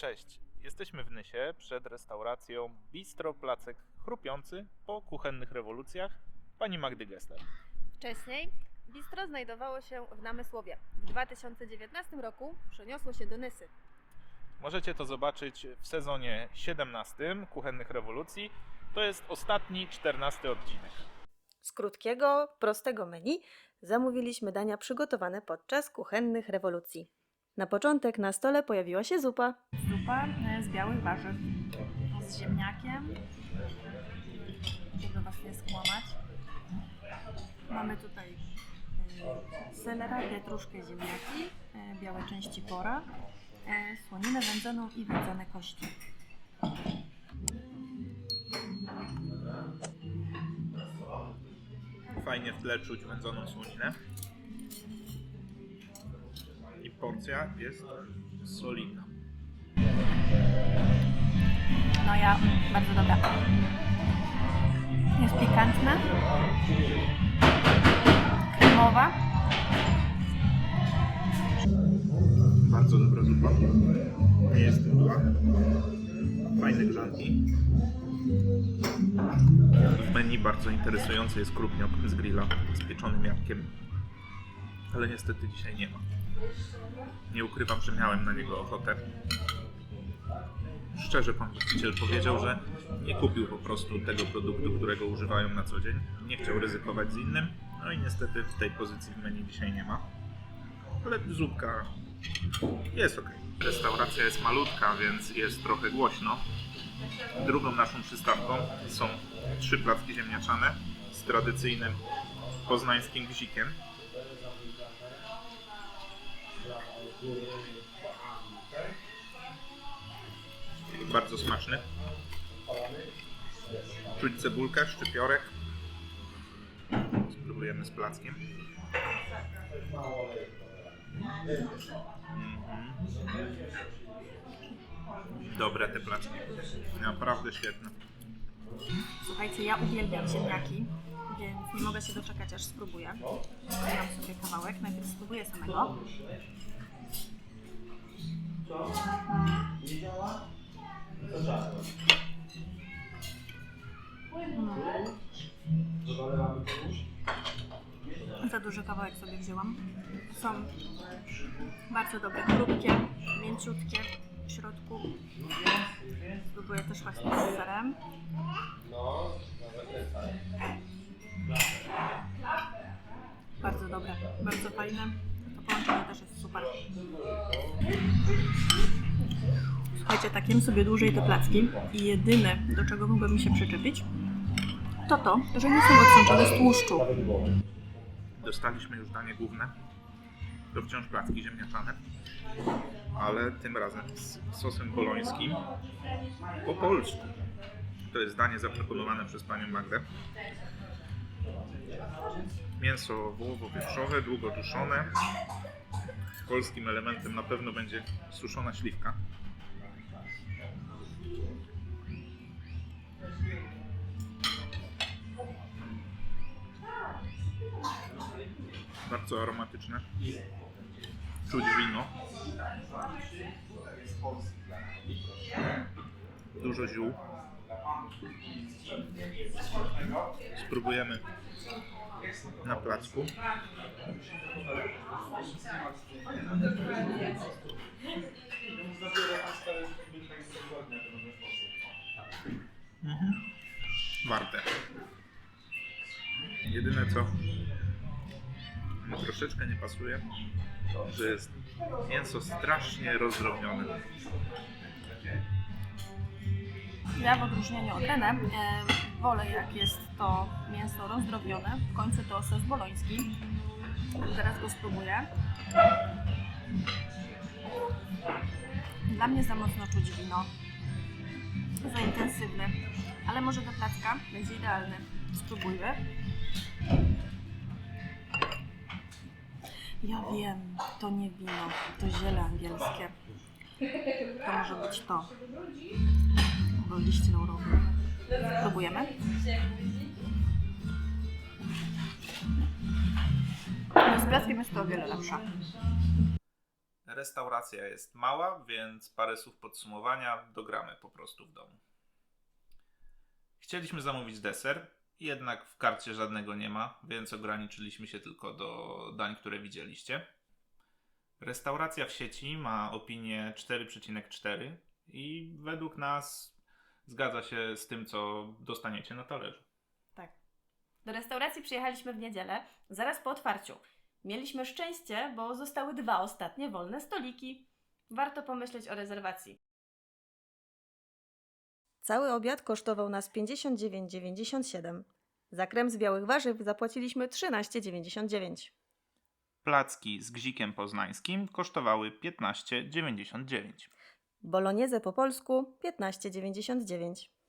Cześć, jesteśmy w Nysie przed restauracją Bistro Placek Chrupiący po kuchennych rewolucjach pani Magdy Gessler. Wcześniej bistro znajdowało się w Namysłowie. W 2019 roku przeniosło się do Nysy. Możecie to zobaczyć w sezonie 17 kuchennych rewolucji. To jest ostatni, 14 odcinek. Z krótkiego, prostego menu zamówiliśmy dania przygotowane podczas kuchennych rewolucji. Na początek na stole pojawiła się zupa. Zupa e, z białych warzyw. Z ziemniakiem. Żeby Was nie skłamać. Mamy tutaj e, selera, pietruszkę, ziemniaki, e, białe części pora, słoninę wędzoną i wędzone kości. Fajnie w tle czuć wędzoną słoninę. Porcja jest solidna. No ja, bardzo dobra. Jest pikantna. Kremowa. Bardzo dobra zupa. Nie jest mdła. Fajne grzanki. W menu bardzo interesujący jest krupniok z grilla z pieczonym jabłkiem. Ale niestety dzisiaj nie ma. Nie ukrywam, że miałem na niego ochotę. Szczerze pan właściciel powiedział, że nie kupił po prostu tego produktu, którego używają na co dzień. Nie chciał ryzykować z innym. No i niestety w tej pozycji w menu dzisiaj nie ma. Ale zupka jest ok. Restauracja jest malutka, więc jest trochę głośno. Drugą naszą przystawką są trzy placki ziemniaczane z tradycyjnym poznańskim gzikiem. Bardzo smaczny. Czuć cebulkę, szczypiorek. Spróbujemy z plackiem. Dobre te placki. Naprawdę świetne. Słuchajcie, ja uwielbiam ziemniaki, więc nie mogę się doczekać, aż spróbuję. Dam sobie kawałek, najpierw spróbuję samego. Mm. Za duży kawałek sobie wzięłam. Są bardzo dobre, chrupkie, mięciutkie w środku. Spróbuję też właśnie z serem. Bardzo dobre, bardzo fajne. To połączenie też jest. Słuchajcie, tak jem sobie dłużej te placki i jedyne, do czego mogłabym się przyczepić, to to, że nie są odsączone z tłuszczu. Dostaliśmy już danie główne. To wciąż placki ziemniaczane, ale tym razem z sosem bolońskim po polsku. To jest danie zaproponowane przez panią Magdę. Mięso wołowo-wieprzowe, długo duszone. Polskim elementem na pewno będzie suszona śliwka. Bardzo aromatyczne. Czuć wino. Dużo ziół. Spróbujemy na placku. Mhm. Warte. Jedyne co mi troszeczkę nie pasuje, że jest mięso strasznie rozdrobnione. Ja w odróżnieniu od Renę wolę jak jest to mięso rozdrobnione. W końcu to sos boloński. Zaraz go spróbuję. Dla mnie za mocno czuć wino. Za intensywny. Ale może do placka będzie idealny. Spróbujmy. Ja wiem, to nie wino, to ziele angielskie. To może być to. Albo liść laurowy. Próbujemy. No, z plackiem jest to o wiele lepsze. Restauracja jest mała, więc parę słów podsumowania dogramy po prostu w domu. Chcieliśmy zamówić deser, jednak w karcie żadnego nie ma, więc ograniczyliśmy się tylko do dań, które widzieliście. Restauracja w sieci ma opinię 4,4 i według nas zgadza się z tym, co dostaniecie na talerzu. Tak. Do restauracji przyjechaliśmy w niedzielę, zaraz po otwarciu. Mieliśmy szczęście, bo zostały dwa ostatnie wolne stoliki. Warto pomyśleć o rezerwacji. Cały obiad kosztował nas 59,97. Za krem z białych warzyw zapłaciliśmy 13,99. Placki z gzikiem poznańskim kosztowały 15,99. Bolognese po polsku 15,99.